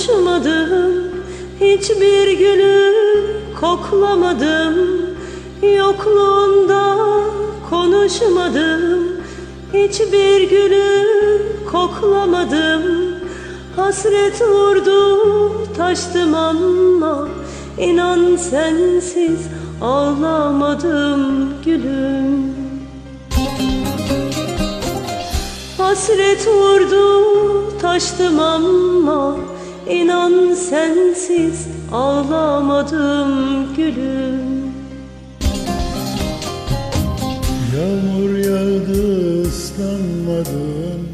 Konuşmadım Hiçbir gülü koklamadım. Yokluğunda konuşmadım Hiçbir gülü koklamadım. Hasret vurdu taştım ama inan sensiz ağlamadım gülüm. Hasret vurdu taştım ama sensiz ağlamadım gülüm. Yağmur yağdı ıslanmadım.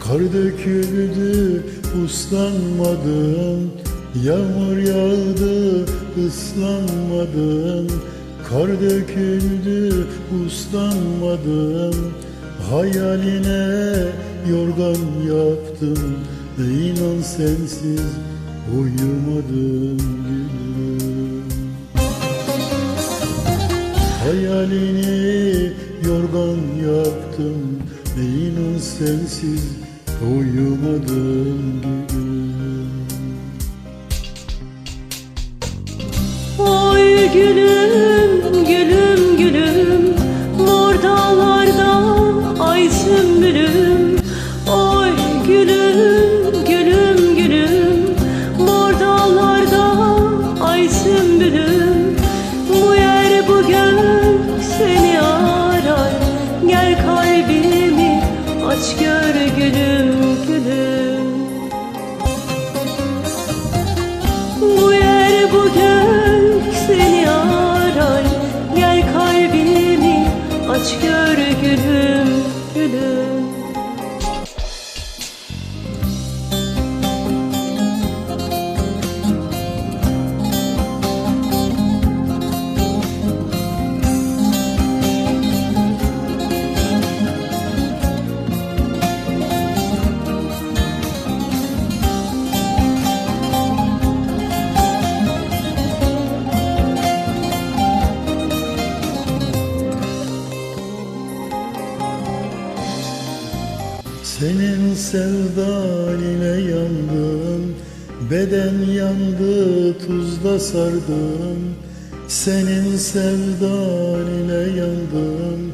Kar döküldü uslanmadım. Yağmur yağdı ıslanmadım. Kar döküldü uslanmadım. Hayaline yorgan yaptım. İnan sensiz uyumadım gülüm. Hayalini yorgan yaptım İnan sensiz uyumadım gülüm. Oy gülüm gülüm gülüm gülüm. Bu yer bu gök seni arar. Gel kalbimi aç gör Senin sevdan ile yandım Beden yandı tuzla sardım. Senin sevdan ile yandım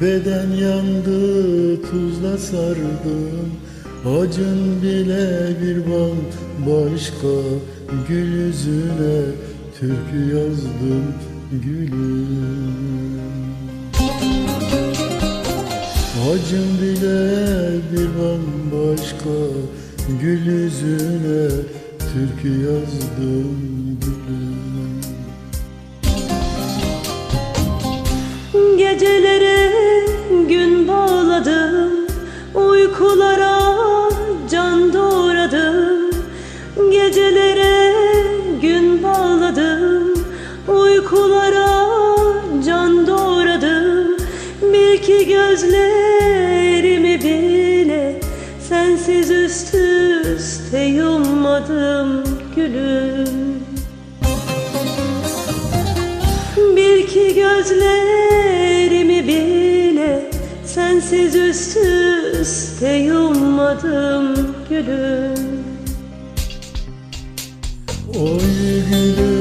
Beden yandı tuzla sardım. Acın bile bir bambaşka Gül yüzüne türkü yazdım gülüm Acım bile bir bambaşka Gül yüzüne türkü yazdım gülüm Gecelere gün bağladım Uykulara can doğradım. Gecelere gün bağladım Uykulara gözlerimi bile Sensiz üst üste yummadım gülüm. Bil ki gözlerimi bile Sensiz üst üste yummadım gülüm. Oy gülüm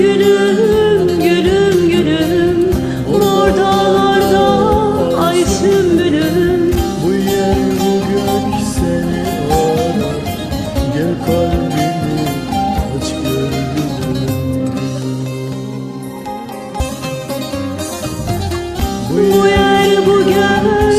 gülüm gülüm gülüm. Mor dağlarda ay sümbülüm bu yer bu gök seni arar. Gel kalbimi aç gör gülüm Bu yer bu gök